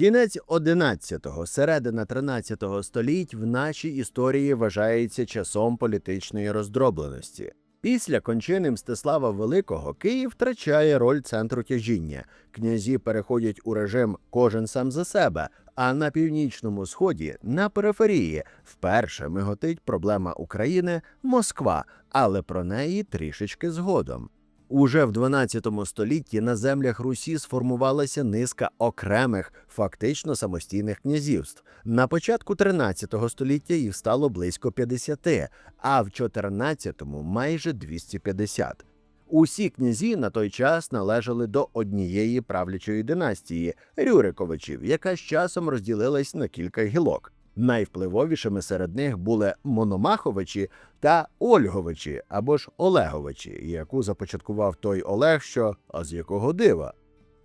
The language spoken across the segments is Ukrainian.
Кінець 11-го, середина 13-го століть в нашій історії вважається часом політичної роздробленості. Після кончини Мстислава Великого Київ втрачає роль центру тяжіння. Князі переходять у режим кожен сам за себе. А на північному сході, на периферії, вперше миготить проблема України Москва, але про неї трішечки згодом. Уже в 12 столітті на землях Русі сформувалася низка окремих, фактично самостійних князівств. На початку 13 століття їх стало близько 50, а в 14-му майже 250. Усі князі на той час належали до однієї правлячої династії Рюриковичів, яка з часом розділилась на кілька гілок. Найвпливовішими серед них були Мономаховичі та Ольговичі або ж Олеговичі, яку започаткував той Олег, що а з якого дива.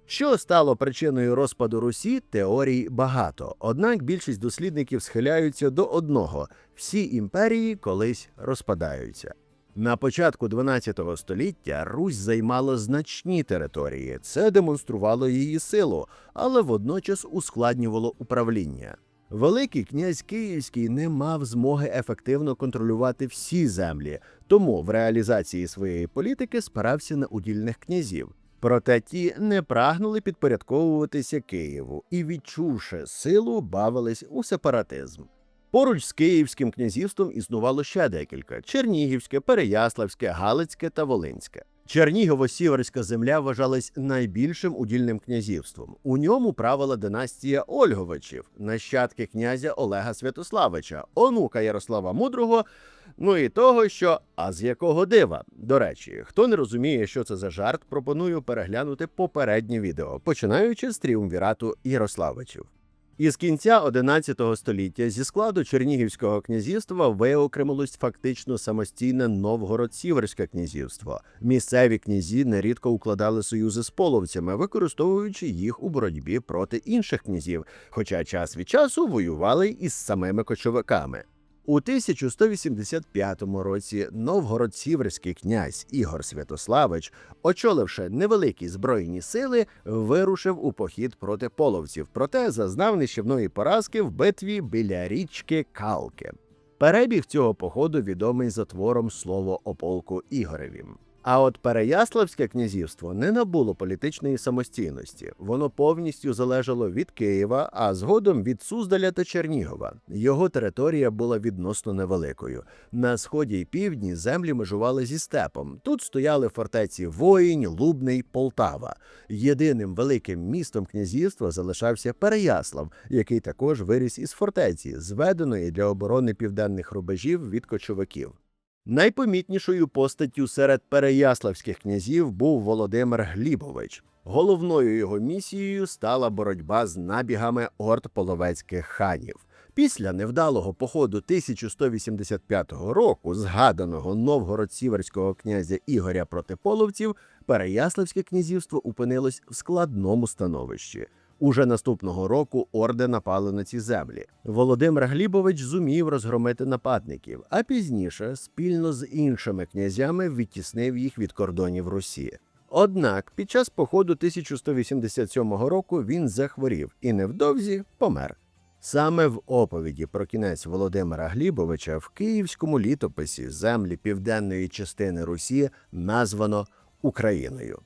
Що стало причиною розпаду Русі, теорій багато. Однак більшість дослідників схиляються до одного: всі імперії колись розпадаються. На початку 12 століття Русь займала значні території. Це демонструвало її силу, але водночас ускладнювало управління. Великий князь Київський не мав змоги ефективно контролювати всі землі, тому в реалізації своєї політики спирався на удільних князів. Проте ті не прагнули підпорядковуватися Києву і, відчувши силу, бавились у сепаратизм. Поруч з Київським князівством існувало ще декілька: Чернігівське, Переяславське, Галицьке та Волинське. Чернігово-Сіверська земля вважалась найбільшим удільним князівством. У ньому правила династія Ольговичів, нащадки князя Олега Святославича, онука Ярослава Мудрого. Ну і того, що а з якого дива. До речі, хто не розуміє, що це за жарт, пропоную переглянути попереднє відео, починаючи з тріумвірату Ярославичів. Із кінця 11 століття зі складу Чернігівського князівства виокремилось фактично самостійне Новгород-Сіверське князівство. Місцеві князі нерідко укладали союзи з половцями, використовуючи їх у боротьбі проти інших князів, хоча час від часу воювали із самими кочовиками. У 1185 році новгород-сіверський князь Ігор Святославич, очоливши невеликі збройні сили, вирушив у похід проти половців, проте зазнав нищівної поразки в битві біля річки Калки. Перебіг цього походу відомий за твором слово о полку Ігоревім. А от Переяславське князівство не набуло політичної самостійності. Воно повністю залежало від Києва, а згодом від Суздаля та Чернігова. Його територія була відносно невеликою. На сході й півдні землі межували зі степом. Тут стояли фортеці Воїнь, Лубний, Полтава. Єдиним великим містом князівства залишався Переяслав, який також виріс із фортеці, зведеної для оборони південних рубежів від кочовиків. Найпомітнішою постаттю серед переяславських князів був Володимир Глібович. Головною його місією стала боротьба з набігами орд половецьких ханів. Після невдалого походу 1185 року, згаданого новгород-сіверського князя Ігоря проти половців, Переяславське князівство опинилось в складному становищі. Уже наступного року орди напали на ці землі. Володимир Глібович зумів розгромити нападників, а пізніше, спільно з іншими князями, відтіснив їх від кордонів Русі. Однак під час походу 1187 року він захворів і невдовзі помер. Саме в оповіді про кінець Володимира Глібовича в київському літописі землі південної частини Русі названо Україною.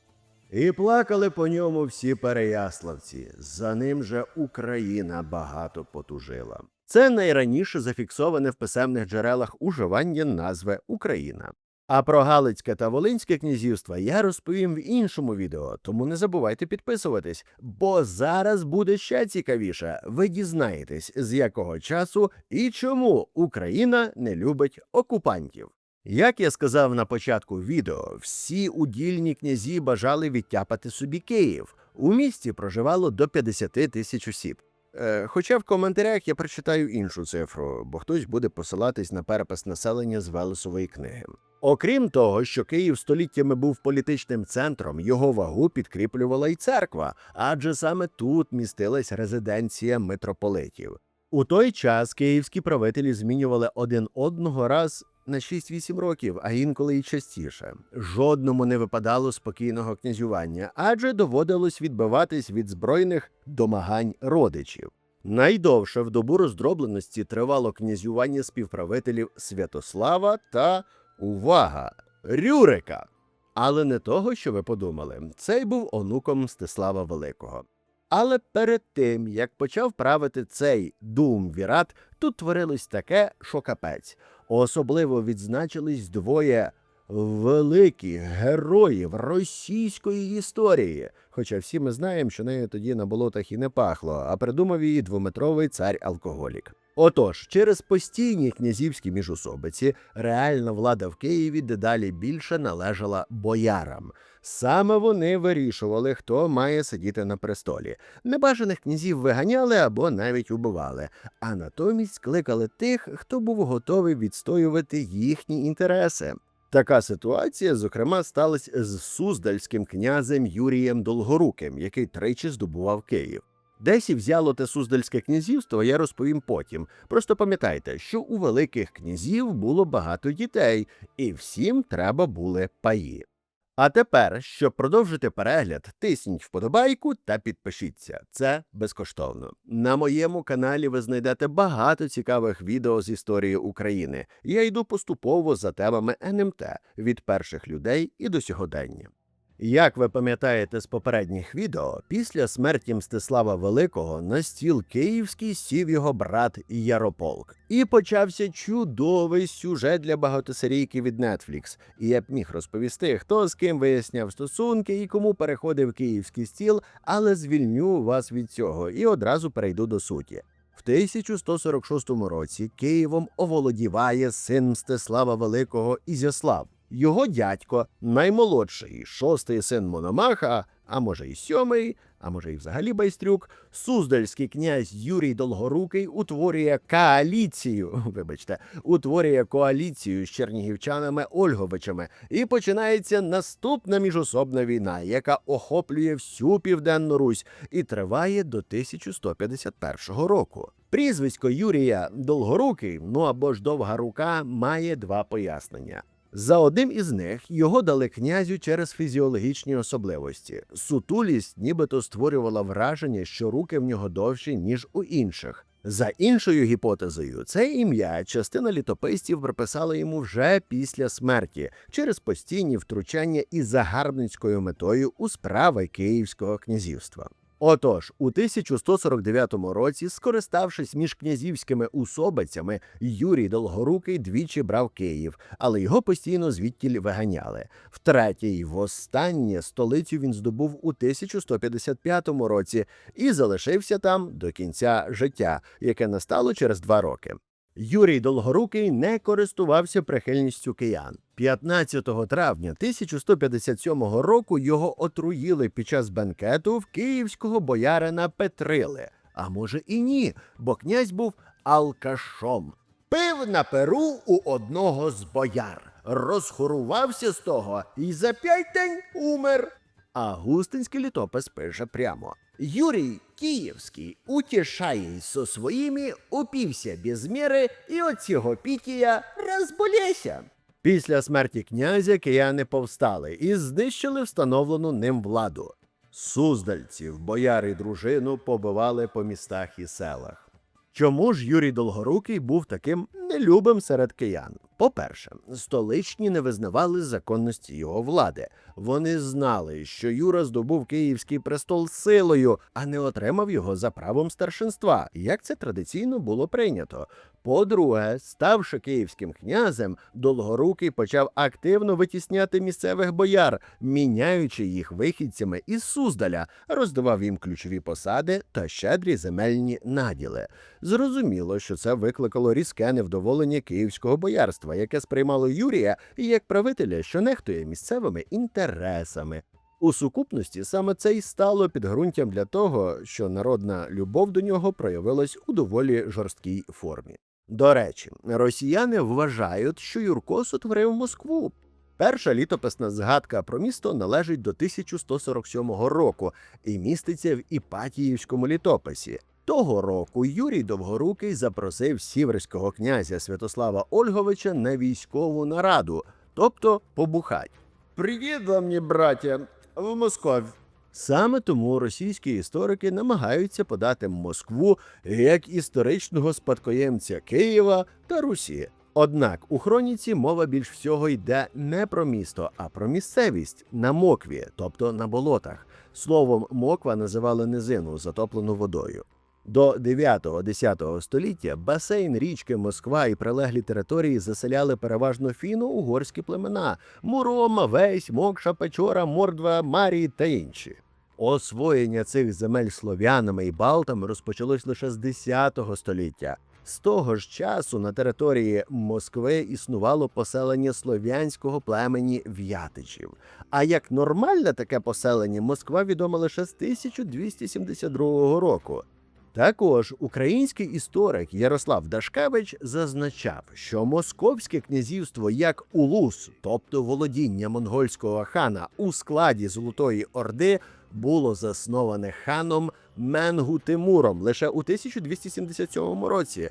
І плакали по ньому всі переяславці. За ним же Україна багато потужила. Це найраніше зафіксоване в писемних джерелах уживання назви Україна. А про Галицьке та Волинське князівства я розповім в іншому відео, тому не забувайте підписуватись, бо зараз буде ще цікавіше. Ви дізнаєтесь, з якого часу і чому Україна не любить окупантів. Як я сказав на початку відео, всі удільні князі бажали відтяпати собі Київ. У місті проживало до 50 тисяч осіб. Е, хоча в коментарях я прочитаю іншу цифру, бо хтось буде посилатись на перепис населення з Велесової книги. Окрім того, що Київ століттями був політичним центром, його вагу підкріплювала й церква, адже саме тут містилась резиденція митрополитів. У той час київські правителі змінювали один одного раз на 6-8 років, а інколи й частіше. Жодному не випадало спокійного князювання, адже доводилось відбиватись від збройних домагань родичів. Найдовше в добу роздробленості тривало князювання співправителів Святослава та увага! Рюрика. Але не того, що ви подумали, цей був онуком Мстислава Великого. Але перед тим, як почав правити цей дум вірат, тут творилось таке, що капець. Особливо відзначились двоє великих героїв російської історії. Хоча всі ми знаємо, що нею тоді на болотах і не пахло, а придумав її двометровий цар-алкоголік. Отож, через постійні князівські міжусобиці реальна влада в Києві дедалі більше належала боярам. Саме вони вирішували, хто має сидіти на престолі. Небажаних князів виганяли або навіть убивали, а натомість скликали тих, хто був готовий відстоювати їхні інтереси. Така ситуація, зокрема, сталася з суздальським князем Юрієм Долгоруким, який тричі здобував Київ. Десь і взяло те суздальське князівство, я розповім потім. Просто пам'ятайте, що у великих князів було багато дітей, і всім треба були паї. А тепер, щоб продовжити перегляд, тисніть вподобайку та підпишіться. Це безкоштовно. На моєму каналі ви знайдете багато цікавих відео з історії України. Я йду поступово за темами НМТ від перших людей і до сьогодення. Як ви пам'ятаєте з попередніх відео, після смерті Мстислава Великого на стіл київський сів його брат Ярополк. І почався чудовий сюжет для багатосерійки від Netflix. І я б міг розповісти, хто з ким виясняв стосунки і кому переходив київський стіл, але звільню вас від цього і одразу перейду до суті. В 1146 році Києвом оволодіває син Мстислава Великого Ізяслав. Його дядько, наймолодший, шостий син Мономаха, а може й сьомий, а може й взагалі байстрюк, суздальський князь Юрій Долгорукий утворює коаліцію, вибачте, утворює коаліцію з чернігівчанами Ольговичами, і починається наступна міжособна війна, яка охоплює всю південну Русь і триває до 1151 року. Прізвисько Юрія Долгорукий, ну або ж довга рука, має два пояснення. За одним із них його дали князю через фізіологічні особливості. Сутулість нібито створювала враження, що руки в нього довші, ніж у інших. За іншою гіпотезою, це ім'я частина літописців приписала йому вже після смерті через постійні втручання із загарбницькою метою у справи Київського князівства. Отож, у 1149 році, скориставшись між князівськими усобицями, Юрій Долгорукий двічі брав Київ, але його постійно звідтіль виганяли. Втретє й востаннє столицю він здобув у 1155 році і залишився там до кінця життя, яке настало через два роки. Юрій Долгорукий не користувався прихильністю киян. 15 травня 1157 року його отруїли під час бенкету в київського боярина Петрили. А може і ні, бо князь був алкашом. Пив на перу у одного з бояр, розхорувався з того і за п'ять день умер. А густинський літопис пише прямо: Юрій Київський, утішаєсь со своїми, упівся без міри, і от цього пітія розболєся. Після смерті князя кияни повстали і знищили встановлену ним владу. Суздальців, бояр і дружину побивали по містах і селах. Чому ж Юрій Долгорукий був таким нелюбим серед киян? По-перше, столичні не визнавали законності його влади. Вони знали, що Юра здобув київський престол силою, а не отримав його за правом старшинства, як це традиційно було прийнято. По-друге, ставши київським князем, Долгорукий почав активно витісняти місцевих бояр, міняючи їх вихідцями із Суздаля, роздавав їм ключові посади та щедрі земельні наділи. Зрозуміло, що це викликало різке невдоволення київського боярства, яке сприймало Юрія як правителя, що нехтує місцевими інтересами. У сукупності саме це й стало підґрунтям для того, що народна любов до нього проявилась у доволі жорсткій формі. До речі, росіяни вважають, що Юрко сотворив Москву. Перша літописна згадка про місто належить до 1147 року і міститься в Іпатіївському літописі. Того року Юрій Довгорукий запросив сіверського князя Святослава Ольговича на військову нараду, тобто побухать. Вам, мені, браття, в Москві. Саме тому російські історики намагаються подати Москву як історичного спадкоємця Києва та Русі. Однак у хроніці мова більш всього йде не про місто, а про місцевість на мокві, тобто на болотах. Словом, моква називали низину, затоплену водою. До 9-10 століття басейн річки Москва і прилеглі території заселяли переважно фіно-угорські племена Мурома, Весь, Мокша, Печора, Мордва, Марії та інші. Освоєння цих земель слов'янами і балтами розпочалось лише з 10 століття. З того ж часу на території Москви існувало поселення слов'янського племені В'ятичів. А як нормальне таке поселення Москва відома лише з 1272 року. Також український історик Ярослав Дашкевич зазначав, що Московське князівство як улус, тобто володіння монгольського хана у складі Золотої Орди, було засноване ханом Менгу Тимуром лише у 1277 році.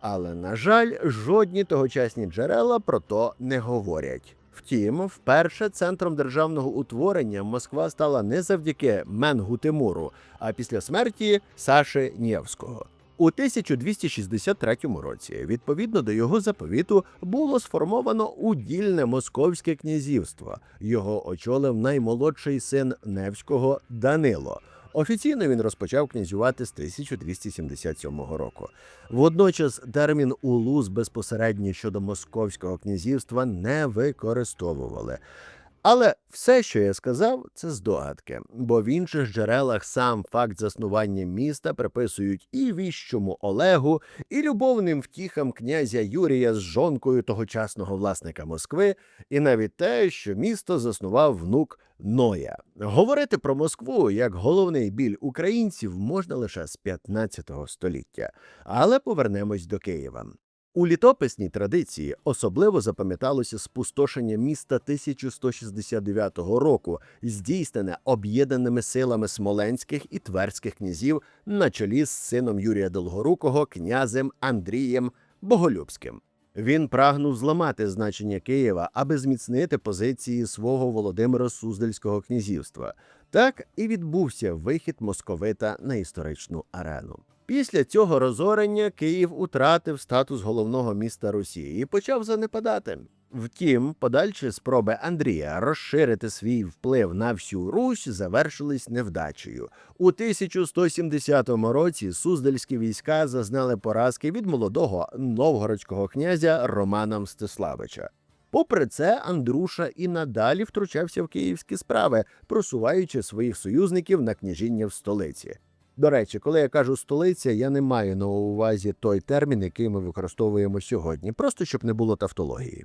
Але, на жаль, жодні тогочасні джерела про то не говорять. Втім, вперше центром державного утворення Москва стала не завдяки Менгу Тимуру, а після смерті Саши Нєвського. У 1263 році, відповідно до його заповіту, було сформовано удільне московське князівство. Його очолив наймолодший син Невського Данило. Офіційно він розпочав князювати з 1277 року. Водночас термін улус безпосередньо щодо московського князівства не використовували. Але все, що я сказав, це здогадки, бо в інших джерелах сам факт заснування міста приписують і віщому Олегу, і любовним втіхам князя Юрія з жонкою тогочасного власника Москви, і навіть те, що місто заснував внук Ноя. Говорити про Москву як головний біль українців можна лише з 15 століття. Але повернемось до Києва. У літописній традиції особливо запам'яталося спустошення міста 1169 року, здійснене об'єднаними силами смоленських і тверських князів на чолі з сином Юрія Долгорукого, князем Андрієм Боголюбським. Він прагнув зламати значення Києва, аби зміцнити позиції свого Володимира Суздальського князівства. Так і відбувся вихід московита на історичну арену. Після цього розорення Київ утратив статус головного міста Росії і почав занепадати. Втім, подальші спроби Андрія розширити свій вплив на всю Русь завершились невдачею. У 1170 році суздальські війська зазнали поразки від молодого новгородського князя Романа Мстиславича. Попри це, Андруша і надалі втручався в київські справи, просуваючи своїх союзників на княжіння в столиці. До речі, коли я кажу столиця, я не маю на увазі той термін, який ми використовуємо сьогодні, просто щоб не було тавтології.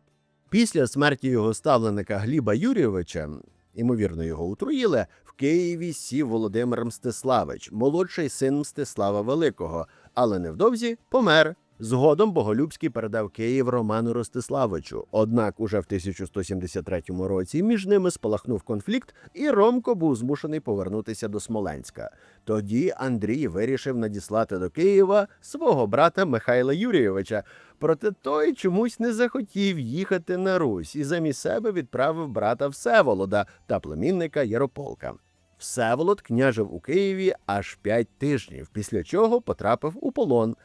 Після смерті його ставленика Гліба Юрійовича, ймовірно, його утруїли, в Києві сів Володимир Мстиславич, молодший син Мстислава Великого, але невдовзі помер. Згодом Боголюбський передав Київ Роману Ростиславичу. Однак уже в 1173 році між ними спалахнув конфлікт, і Ромко був змушений повернутися до Смоленська. Тоді Андрій вирішив надіслати до Києва свого брата Михайла Юрійовича. Проте той чомусь не захотів їхати на Русь і замість себе відправив брата Всеволода та племінника Ярополка. Всеволод княжив у Києві аж п'ять тижнів, після чого потрапив у полон.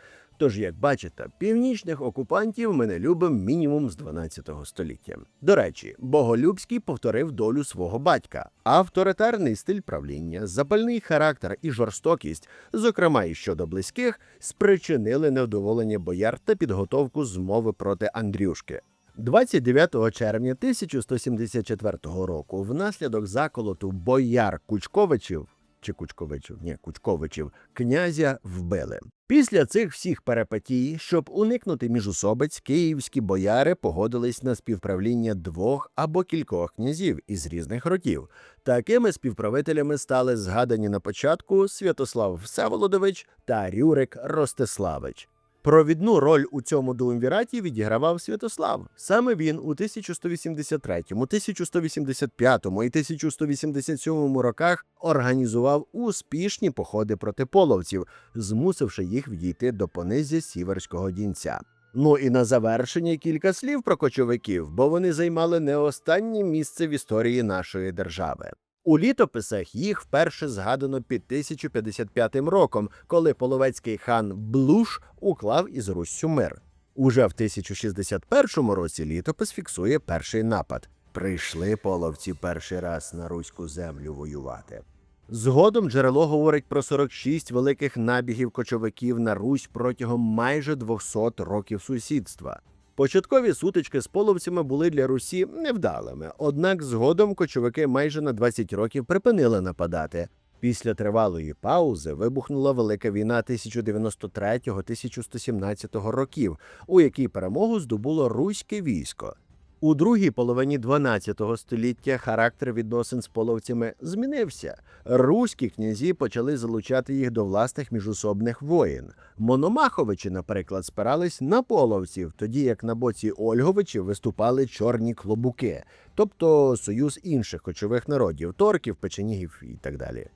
Тож, як бачите, північних окупантів ми не любимо мінімум з 12 століття. До речі, Боголюбський повторив долю свого батька. Авторитарний стиль правління, запальний характер і жорстокість, зокрема і щодо близьких, спричинили невдоволення бояр та підготовку змови проти Андрюшки. 29 червня 1174 року, внаслідок заколоту бояр Кучковичів чи Кучковичів, ні, Кучковичів, князя вбили. Після цих всіх перепатій, щоб уникнути міжусобиць, київські бояри погодились на співправління двох або кількох князів із різних років. Такими співправителями стали згадані на початку Святослав Всеволодович та Рюрик Ростиславич. Провідну роль у цьому дуумвіраті відігравав Святослав. Саме він у 1183, 1185 і 1187 роках організував успішні походи проти половців, змусивши їх відійти до понизя сіверського дінця. Ну і на завершення кілька слів про кочовиків, бо вони займали не останнє місце в історії нашої держави. У літописах їх вперше згадано під 1055 роком, коли половецький хан Блуш уклав із Руссю мир. Уже в 1061 році літопис фіксує перший напад. Прийшли половці перший раз на руську землю воювати. Згодом джерело говорить про 46 великих набігів кочовиків на Русь протягом майже 200 років сусідства. Початкові сутички з половцями були для Русі невдалими, однак згодом кочовики майже на 20 років припинили нападати. Після тривалої паузи вибухнула велика війна 1093-1117 років, у якій перемогу здобуло руське військо. У другій половині 12 століття характер відносин з половцями змінився. Руські князі почали залучати їх до власних міжособних воєн. Мономаховичі, наприклад, спирались на половців, тоді як на боці Ольговичів виступали чорні клобуки, тобто союз інших кочових народів, торків, печенігів і так далі.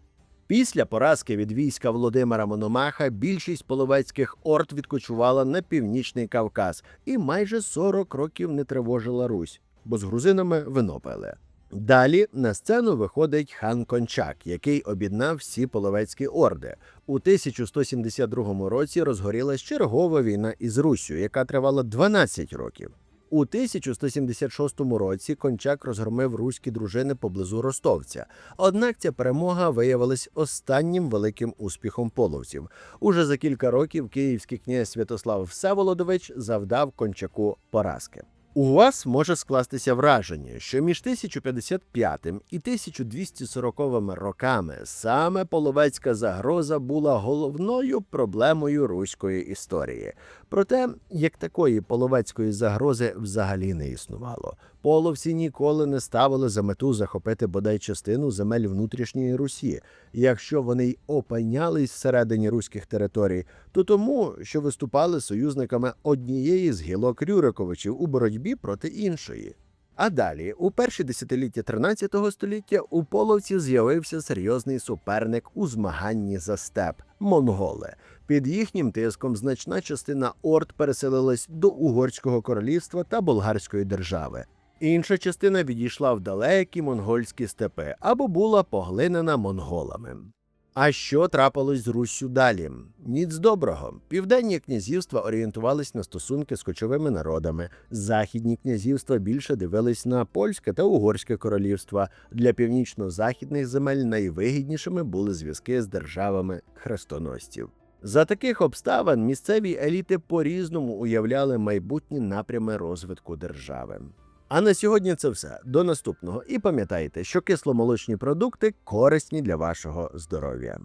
Після поразки від війська Володимира Мономаха більшість половецьких орд відкочувала на північний Кавказ і майже 40 років не тривожила Русь, бо з грузинами вино пили. Далі на сцену виходить хан Кончак, який об'єднав всі половецькі орди. У 1172 році розгорілась чергова війна із Руссю, яка тривала 12 років. У 1176 році Кончак розгромив руські дружини поблизу Ростовця. Однак ця перемога виявилась останнім великим успіхом половців. Уже за кілька років київський князь Святослав Всеволодович завдав Кончаку поразки. У вас може скластися враження, що між 1055 і 1240 роками саме половецька загроза була головною проблемою руської історії. Проте, як такої половецької загрози взагалі не існувало. Половці ніколи не ставили за мету захопити бодай частину земель внутрішньої Русі. Якщо вони й опинялись всередині руських територій, то тому, що виступали союзниками однієї з гілок Рюриковичів у боротьбі проти іншої. А далі, у перші десятиліття 13 століття, у половців з'явився серйозний суперник у змаганні за степ монголи. Під їхнім тиском значна частина орд переселилась до Угорського королівства та Болгарської держави. Інша частина відійшла в далекі монгольські степи або була поглинена монголами. А що трапилось з Руссю далі? Ніц доброго. Південні князівства орієнтувались на стосунки з кочовими народами. Західні князівства більше дивились на польське та угорське королівства. Для північно-західних земель найвигіднішими були зв'язки з державами хрестоносців. За таких обставин місцеві еліти по-різному уявляли майбутні напрями розвитку держави. А на сьогодні це все. До наступного. І пам'ятайте, що кисломолочні продукти корисні для вашого здоров'я.